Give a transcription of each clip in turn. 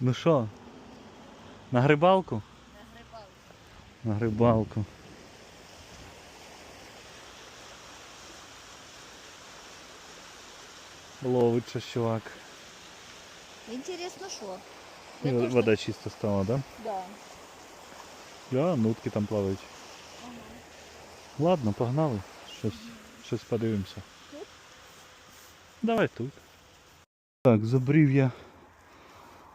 Ну що? На грибалку? На грибалку. На грибалку. Ловить щось чувак. Інтересно, що? І Я теж вода чисто стала, да? Да. Да, нутки там плавають. Ага. Ладно, погнали. Щось, щось подивимося. Тут? Давай тут. Так, забрів я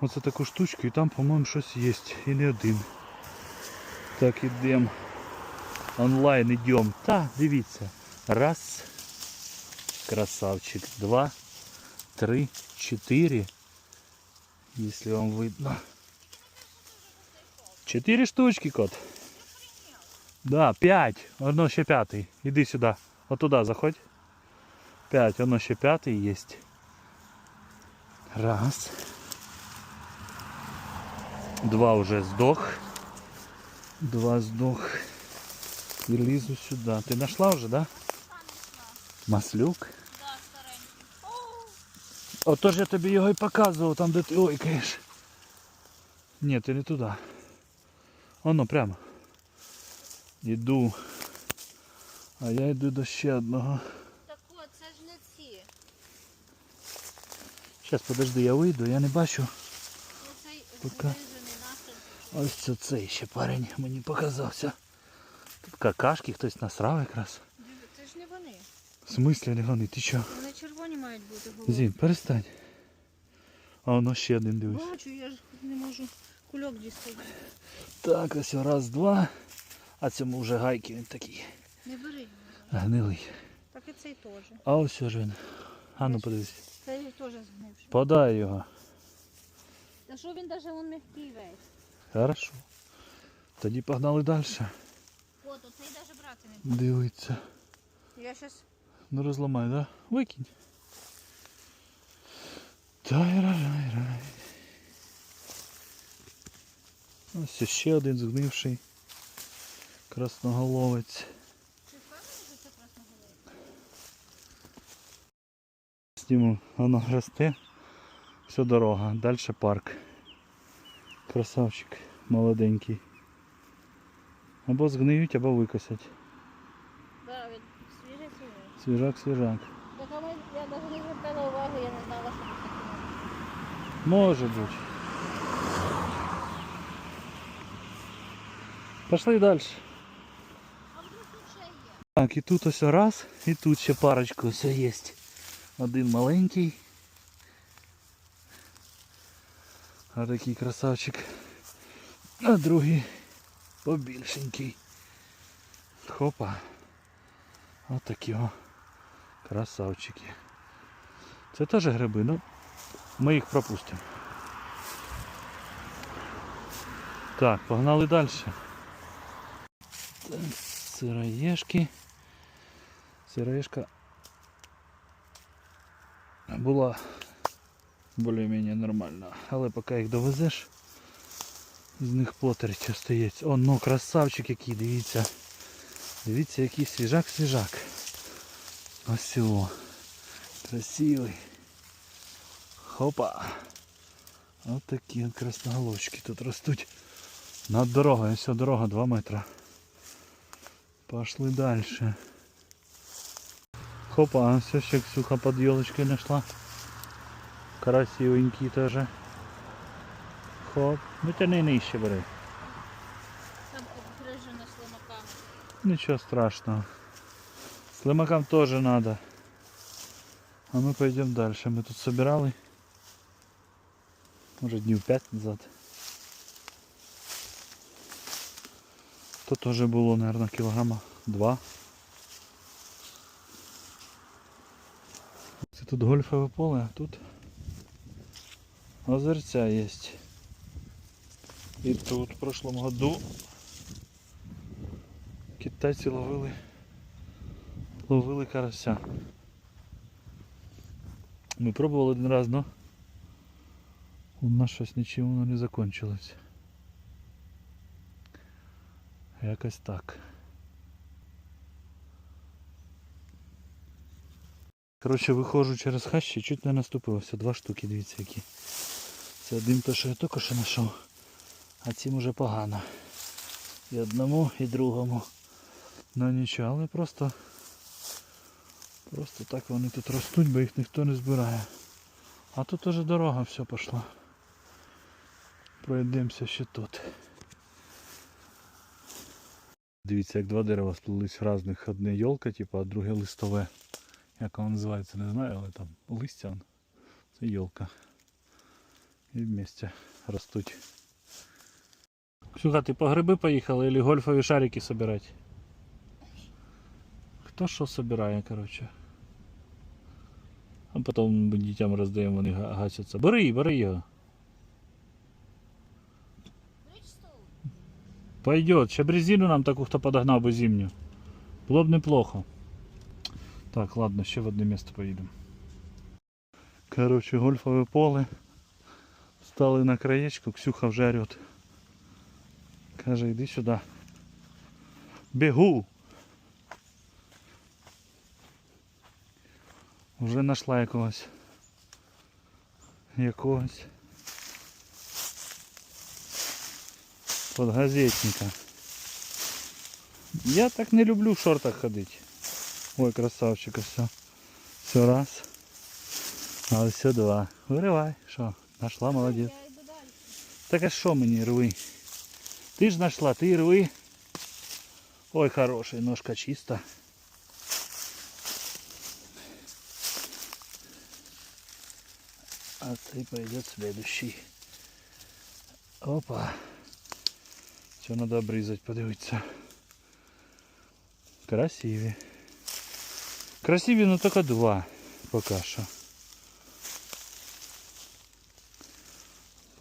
оце таку штучку і там, по-моєму, щось є. І не один. Так, ідемо. Онлайн йдемо. Та, дивіться. Раз. Красавчик. Два. Три. Чотири. Если вам видно. Чотири штучки, кот. Да, п'ять. Одно ще п'ятий. Іди сюди. Отуда заходь. П'ять. Воно ще п'ятий є. Раз. Два вже здох. Два здох. І лізу сюди. Ти знайшла вже, да? Маслюк. Да, старенький. Отож я тобі його і показував, там де ти ойкаєш. Ні, ти не туди. Воно прямо. Іду. А я йду до ще одного. Так от, це ж не ці. Зараз подожди, я вийду, я не бачу. Це цей Пока. Ось це цей ще парень мені показався. Тут какашки хтось насрав якраз. Це ж не вони. В смислі не вони, ти чо? Вони червоні мають бути голови. Зін, перестань. А воно ще один дивись. Бачу, я ж не можу кульок дістати. Так, ось раз, два. А цьому вже гайки він такий. Не бери його. Гнилий. Так і цей теж. А ось ж він. А ну подивись. Цей теж згнивший. Подай його. Та що він навіть м'який весь. Хорошо. Тоді погнали далі. От, оцей навіть брати не буду. Дивиться. Я щас Ну розламай, да? Викинь. Тай-рай-рай-рай. Ось ще один згнивший красноголовець. Чи впевнений, що це красноголовий? Сніму, воно росте. Все дорога. Далі парк. Красавчик молоденький. Або згниють, або викосять. Да, він свіжий свіжий. Свіжак, свіжак. Так а ми, я навіть не звертала увагу, я не знала, що тут таке. Може бути. Пошли далі. А вдруг тут ще є? Так, і тут ось раз, і тут ще парочку ось є. Один маленький. А такий красавчик. А другий побільшенький. Хопа. Ось такі о красавчики. Це теж гриби, ну ми їх пропустимо. Так, погнали далі. Сироєшки. Сироєшка була більш-менш нормальна. Але поки їх довезеш, з них плотер стається. О, ну красавчик який, дивіться. Дивіться, який свіжак-свіжак. Ось його. Красивий. Хопа. Ось такі красноголовчики тут ростуть. Над дорогою, ось дорога 2 метри. Пошли дальше. Хопа, все ще Ксюха под елочкой нашла. Красивенький тоже. Хоп. Ну тяни нижче бери. Там обгрижено слимаками. Ничего страшного. Слимакам тоже надо. А мы пойдем дальше. Мы тут собирали. Может днів 5 назад. То тоже було, наверное, кілограма 2. Це тут гольфове поле, а тут озерця є. І тут в прошлом году китайці ловили ловили карася. Ми пробували один раз, но у нас щось нічим воно не закончилось. Якось так. Коротше, виходжу через хащі, чуть не наступився. Два штуки, дивіться які. Це один то, що я тільки що знайшов. А цим уже погано. І одному, і другому. Ну нічого, але просто. Просто так вони тут ростуть, бо їх ніхто не збирає. А тут уже дорога все пішла. Пройдемося ще тут. Дивіться, як два дерева сплелись в різних. Одне йолка, типу, а друге листове. Як воно називається, не знаю, але там листя. Це йолка. І вместе ростуть. Ксюха, ти по гриби поїхала или гольфові шарики собирать? Хто що собирає, коротше. А потім дітям роздаємо, вони га- гасяться. Бери, бери його. Пойдет. Ще б резину нам таку хто подогнав би зимню. Було б неплохо. Так, ладно, ще в одне місце поїдемо. Короче, гольфове поле. Стали на краєчку, Ксюха вже орет. Каже, йди сюди. Бігу. Вже знайшла якогось. Якогось. Подгазетника. Я так не люблю в шортах ходити. Ой, красавчик, все. Все раз. А все два. Виривай. Що? Нашла, молодець. Я йду далі. Так а що мені рви? Ти ж знайшла, ти рви. Ой, хороший, ножка чиста. А ты пойдет следующий. Опа. Все надо обрізати, подивитися. Красиві. Красиві, но только два пока що.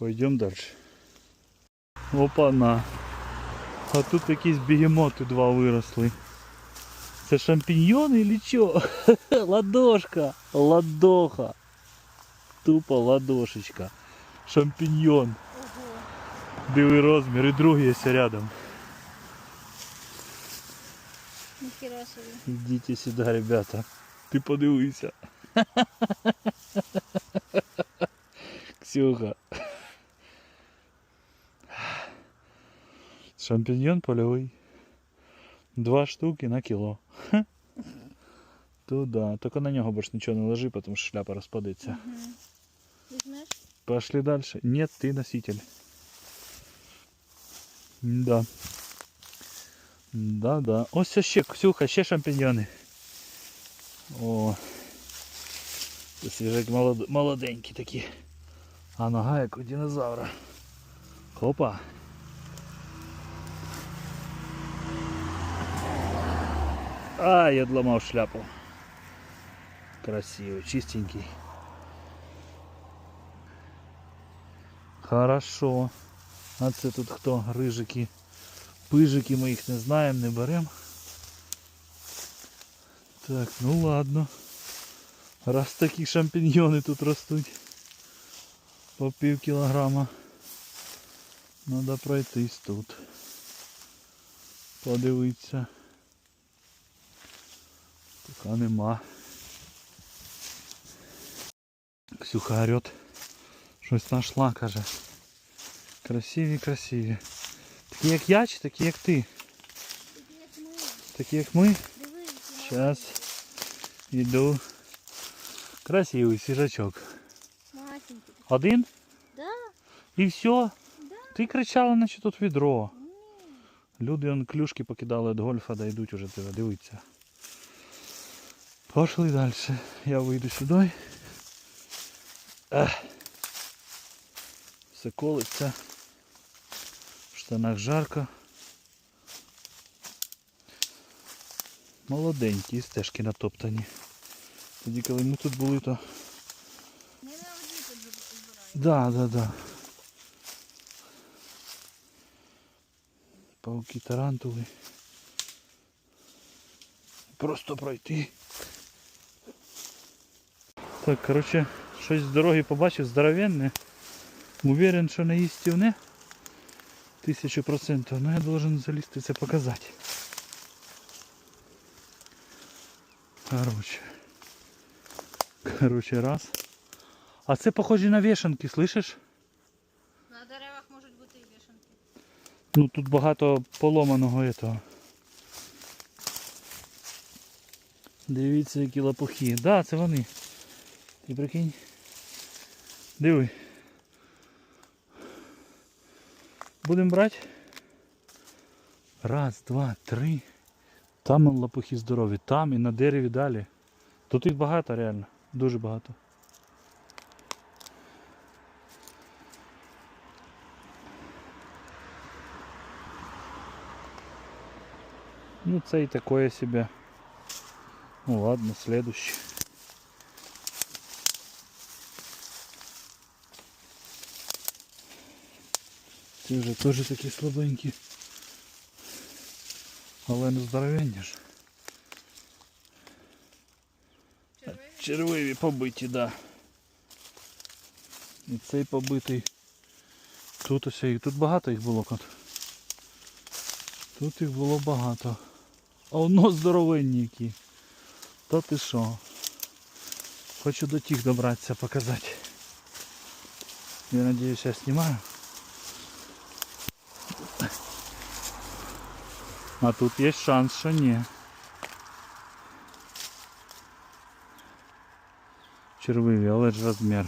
Пойдем дальше. Опа-на. А тут якісь бігемоти два виросли. Це шампіньйони или що? Ладошка. Ладоха. Тупо ладошечка. Шампіньйон. Ого. Диви розмір і другий є рядом. Ніхіра собі. Ідіть сюди, ребята. Ти подивися. Ксюха. Шампіньйон польовий. Два штуки на кіло. Хе. Туда. Тільки на нього більш нічого не ложи, тому що шляпа розпадеться. Візьмеш? Пошли дальше. Нет, ты носитель. Да. Да, да. Ось ще, Ксюха, ще шампіньйони. О. Це свіжак молод... молоденькі такі. А нога як у динозавра. Хопа. А, я відламав шляпу. Красивий, чистенький. Хорошо. А це тут хто? Рижики. Пижики ми їх не знаємо, не беремо. Так, ну ладно. Раз такі шампіньйони тут ростуть. По пів кілограма. Надо пройтись тут. Подивитися. Пока нема. Ксюха орет. Щось знайшла, каже. Красиві, красиві. Такі як я чи такі як ти? Такі як ми. Зараз йду. Красивий свіжачок. Один Да? і все. Ти кричала, наче тут відро. Люди он клюшки покидали від гольфа, да йдуть уже тебе, дивиться. Пошли далі. Я вийду сюди. Ех. Все колиться. В штанах жарко. Молоденькі, стежки натоптані. Тоді, коли ми тут були, то тут збираю. Да, да, да. Пауки тарантули. Просто пройти. Так, короче, щось з дороги побачив здоровенне. Уверен, що не їстівне. Тисячу процентів, но я должен залізти це показати. Короче. Короче, раз. А це похоже на вешанки, слышиш? На деревах можуть бути і вішанки. Ну тут багато поломаного этого. Дивіться, які лопухи. Да, це вони. Ти прикинь. Диви. Будемо брати. Раз, два, три. Там он лопухи здорові. Там і на дереві далі. Тут їх багато реально. Дуже багато. Ну, це і такое себе. Ну ладно, следующий. Ці вже теж такі слабенькі. Але не здоровенні ж. Червиві? Червиві побиті, да. І цей побитий. Тут ось їх. Тут багато їх було кот. Тут їх було багато. А воно здоровенні які. Та ти що? Хочу до тих добратися показати. Я надіюсь, я знімаю. А тут є шанс, що ні. Червиві, але ж розмір.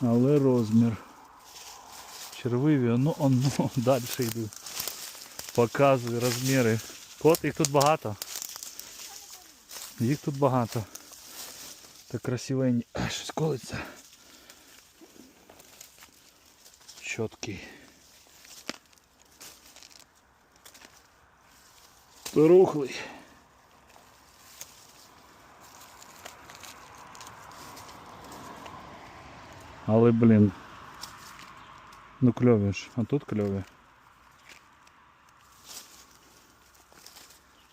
Але розмір. Червиві, ну оно, далі йду. Показую розміри. Кот, їх тут багато. Їх тут багато. Так красивенні. А, щось колиться. Чіткий. Рухлий. Але, блін. Ну кльові ж, а тут кльові.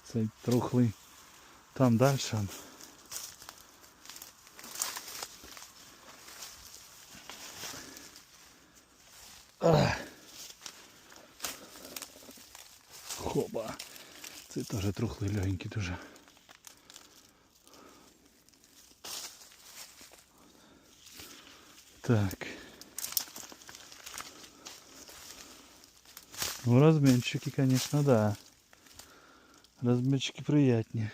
Цей трухлий. Там далі. Це теж трухлий легенький дуже. Так. Ну, размерчики, конечно, да. Размерчики приятнее.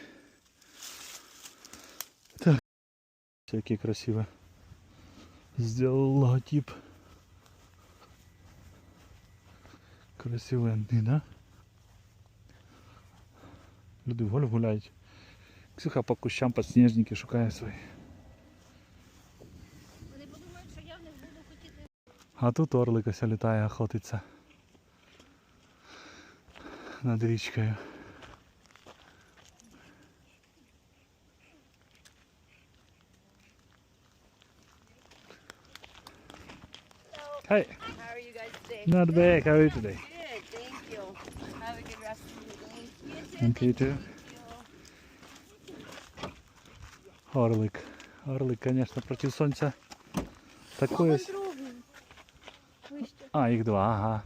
Так. Всякие красиво. Сделал логотип. Красивенний, да? Люди в гольф гуляють. Ксюха по кущам подснежники шукає свої. Вони подумають, що я в них буду хотіти. А тут орлик ось літає, охотиться над річкою. Hi, How are you guys today? not bad. How are you today? Thank. Орлик. Орлик, конечно, проти сонця. Вище. А, їх два, ага.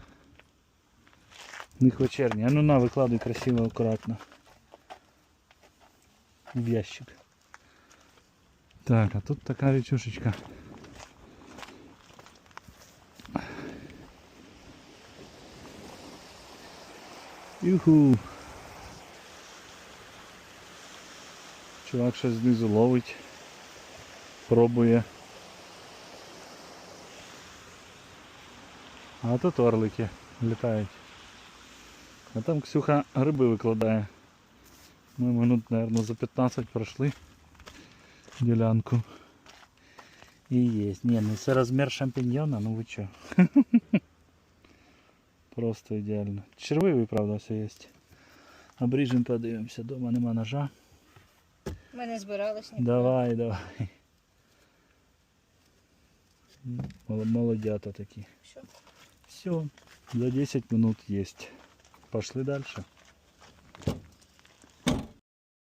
У них вечерні. А ну на, викладуй красиво, акуратно. В ящик. Так, а тут така речушечка. Юху. Чувак щось знизу ловить. Пробує. А тут орлики літають. А там Ксюха гриби викладає. Ми минут, мабуть, за 15 пройшли ділянку. І є. Ні, ну це розмір шампіньйона, ну ви чо. Просто ідеально. Червивий, правда, все є. Обріжемо, подивимося. Дома нема ножа. Ми не збирались ніколи. Давай, давай. Молодята такі. Все. Все, за 10 минут есть. Пошли дальше.